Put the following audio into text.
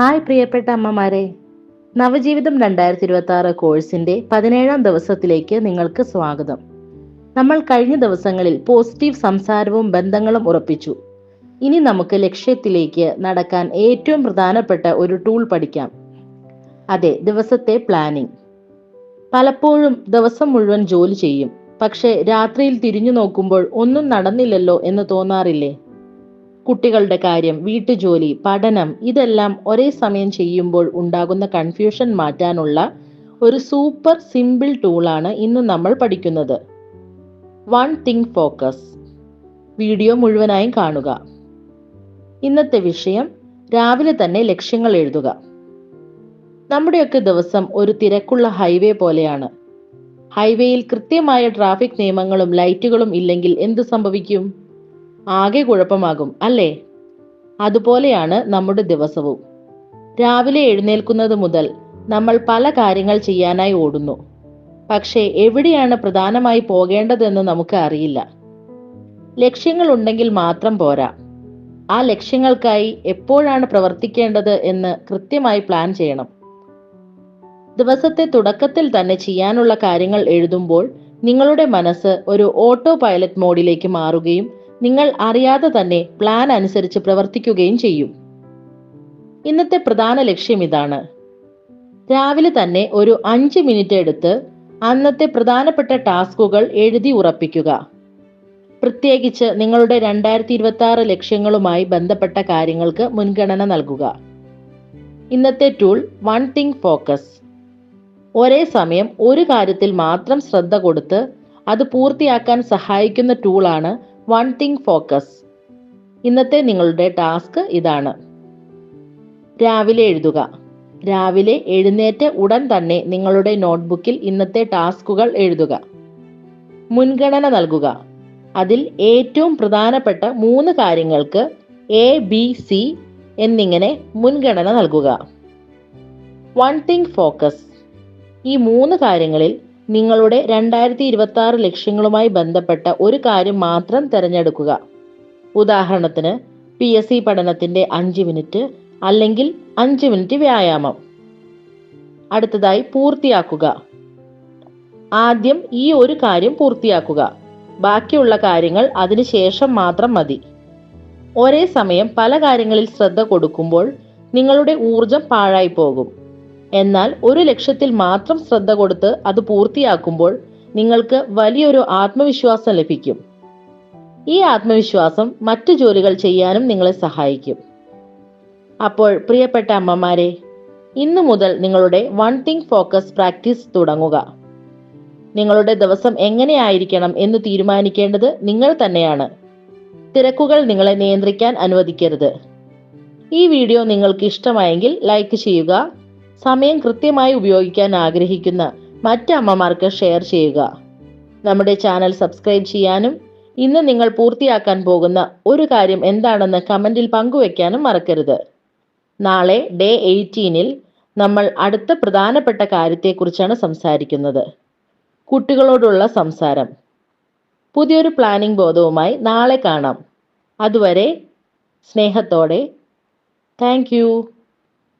Hi പ്രിയപ്പെട്ട അമ്മമാരെ. നവജീവിതം രണ്ടായിരത്തി ഇരുപത്തി ആറ് കോഴ്സിന്റെ പതിനേഴാം ദിവസത്തിലേക്ക് നിങ്ങൾക്ക് സ്വാഗതം. നമ്മൾ കഴിഞ്ഞ ദിവസങ്ങളിൽ പോസിറ്റീവ് സംസാരവും ബന്ധങ്ങളും ഉറപ്പിച്ചു. ഇനി നമുക്ക് ലക്ഷ്യത്തിലേക്ക് നടക്കാൻ ഏറ്റവും പ്രധാനപ്പെട്ട ഒരു ടൂൾ പഠിക്കാം. അതെ ദിവസത്തെ പ്ലാനിംഗ്. പലപ്പോഴും ദിവസം മുഴുവൻ ജോലി ചെയ്യും. പക്ഷേ രാത്രിയിൽ തിരിഞ്ഞു നോക്കുമ്പോൾ ഒന്നും നടന്നില്ലല്ലോ എന്ന് തോന്നാറില്ലേ? കുട്ടികളുടെ കാര്യം വീട്ടുജോലി പഠനം ഇതെല്ലാം ഒരേ സമയം ചെയ്യുമ്പോൾ ഉണ്ടാകുന്ന കൺഫ്യൂഷൻ മാറ്റാനുള്ള ഒരു സൂപ്പർ സിമ്പിൾ ടൂളാണ് ഇന്ന് നമ്മൾ പഠിക്കുന്നത്. വൺ തിങ് ഫോക്കസ് വീഡിയോ മുഴുവനായും കാണുക. ഇന്നത്തെ വിഷയം രാവിലെ തന്നെ ലക്ഷ്യങ്ങൾ എഴുതുക. നമ്മുടെയൊക്കെ ദിവസം ഒരു തിരക്കുള്ള ഹൈവേ പോലെയാണ്. ഹൈവേയിൽ കൃത്യമായ ട്രാഫിക് നിയമങ്ങളും ലൈറ്റുകളും ഇല്ലെങ്കിൽ എന്ത് സംഭവിക്കും? ആകെ കുഴപ്പമാകും അല്ലേ? അതുപോലെയാണ് നമ്മുടെ ദിവസവും. രാവിലെ എഴുന്നേൽക്കുന്നത് മുതൽ നമ്മൾ പല കാര്യങ്ങൾ ചെയ്യാനായി ഓടുന്നു. പക്ഷേ എവിടെയാണ് പ്രധാനമായി പോകേണ്ടതെന്ന് നമുക്ക് അറിയില്ല. ലക്ഷ്യങ്ങൾ ഉണ്ടെങ്കിൽ മാത്രം പോരാ. ആ ലക്ഷ്യങ്ങൾക്കായി എപ്പോഴാണ് പ്രവർത്തിക്കേണ്ടത് എന്ന് കൃത്യമായി പ്ലാൻ ചെയ്യണം. ദിവസത്തെ തുടക്കത്തിൽ തന്നെ ചെയ്യാനുള്ള കാര്യങ്ങൾ എഴുതുമ്പോൾ നിങ്ങളുടെ മനസ്സ് ഒരു ഓട്ടോ പൈലറ്റ് മോഡിലേക്ക് മാറുകയും നിങ്ങൾ അറിയാതെ തന്നെ പ്ലാൻ അനുസരിച്ച് പ്രവർത്തിക്കുകയും ചെയ്യും. ഇന്നത്തെ പ്രധാന ലക്ഷ്യം ഇതാണ്. രാവിലെ തന്നെ ഒരു അഞ്ച് മിനിറ്റ് എടുത്ത് അന്നത്തെ പ്രധാനപ്പെട്ട ടാസ്കുകൾ എഴുതി ഉറപ്പിക്കുക. പ്രത്യേകിച്ച് നിങ്ങളുടെ രണ്ടായിരത്തി ഇരുപത്തി ആറ് ലക്ഷ്യങ്ങളുമായി ബന്ധപ്പെട്ട കാര്യങ്ങൾക്ക് മുൻഗണന നൽകുക. ഇന്നത്തെ ടൂൾ വൺ തിങ് ഫോക്കസ് ഒരേ സമയം ഒരു കാര്യത്തിൽ മാത്രം ശ്രദ്ധ കൊടുത്ത് അത് പൂർത്തിയാക്കാൻ സഹായിക്കുന്ന ടൂളാണ് വൺ തിങ് ഫോക്കസ് ഇന്നത്തെ നിങ്ങളുടെ ടാസ്ക് ഇതാണ്. രാവിലെ എഴുതുക. രാവിലെ എഴുന്നേറ്റ് ഉടൻ തന്നെ നിങ്ങളുടെ നോട്ട്ബുക്കിൽ ഇന്നത്തെ ടാസ്കുകൾ എഴുതുക. മുൻഗണന നൽകുക. അതിൽ ഏറ്റവും പ്രധാനപ്പെട്ട മൂന്ന് കാര്യങ്ങൾക്ക് എ ബി സി എന്നിങ്ങനെ മുൻഗണന നൽകുക. വൺ തിങ് ഫോക്കസ് ഈ മൂന്ന് കാര്യങ്ങളിൽ നിങ്ങളുടെ രണ്ടായിരത്തി ഇരുപത്തി ആറ് ലക്ഷ്യങ്ങളുമായി ബന്ധപ്പെട്ട ഒരു കാര്യം മാത്രം തിരഞ്ഞെടുക്കുക. ഉദാഹരണത്തിന് പി എസ് സി പഠനത്തിന്റെ അഞ്ച് മിനിറ്റ് അല്ലെങ്കിൽ അഞ്ച് മിനിറ്റ് വ്യായാമം. അടുത്തതായി പൂർത്തിയാക്കുക. ആദ്യം ഈ ഒരു കാര്യം പൂർത്തിയാക്കുക. ബാക്കിയുള്ള കാര്യങ്ങൾ അതിനുശേഷം മാത്രം മതി. ഒരേ സമയം പല കാര്യങ്ങളിൽ ശ്രദ്ധ കൊടുക്കുമ്പോൾ നിങ്ങളുടെ ഊർജം പാഴായി പോകും. എന്നാൽ ഒരു ലക്ഷ്യത്തിൽ മാത്രം ശ്രദ്ധ കൊടുത്ത് അത് പൂർത്തിയാക്കുമ്പോൾ നിങ്ങൾക്ക് വലിയൊരു ആത്മവിശ്വാസം ലഭിക്കും. ഈ ആത്മവിശ്വാസം മറ്റു ജോലികൾ ചെയ്യാനും നിങ്ങളെ സഹായിക്കും. അപ്പോൾ പ്രിയപ്പെട്ട അമ്മമാരെ ഇന്നു മുതൽ നിങ്ങളുടെ വൺ തിങ് ഫോക്കസ് പ്രാക്ടീസ് തുടങ്ങുക. നിങ്ങളുടെ ദിവസം എങ്ങനെയായിരിക്കണം എന്ന് തീരുമാനിക്കേണ്ടത് നിങ്ങൾ തന്നെയാണ്. തിരക്കുകൾ നിങ്ങളെ നിയന്ത്രിക്കാൻ അനുവദിക്കരുത്. ഈ വീഡിയോ നിങ്ങൾക്ക് ഇഷ്ടമായെങ്കിൽ ലൈക്ക് ചെയ്യുക സമയം കൃത്യമായി ഉപയോഗിക്കാൻ ആഗ്രഹിക്കുന്ന മറ്റ് അമ്മമാർക്ക് ഷെയർ ചെയ്യുക. നമ്മുടെ ചാനൽ സബ്സ്ക്രൈബ് ചെയ്യാനും ഇന്ന് നിങ്ങൾ പൂർത്തിയാക്കാൻ പോകുന്ന ഒരു കാര്യം എന്താണെന്ന് കമന്റിൽ പങ്കുവെക്കാനും മറക്കരുത്. നാളെ ഡേ എയ്റ്റീനിൽ നമ്മൾ അടുത്ത പ്രധാനപ്പെട്ട കാര്യത്തെക്കുറിച്ചാണ് സംസാരിക്കുന്നത്. കുട്ടികളോടുള്ള സംസാരം. പുതിയൊരു പ്ലാനിംഗ് ബോധവുമായി നാളെ കാണാം. അതുവരെ സ്നേഹത്തോടെ. താങ്ക്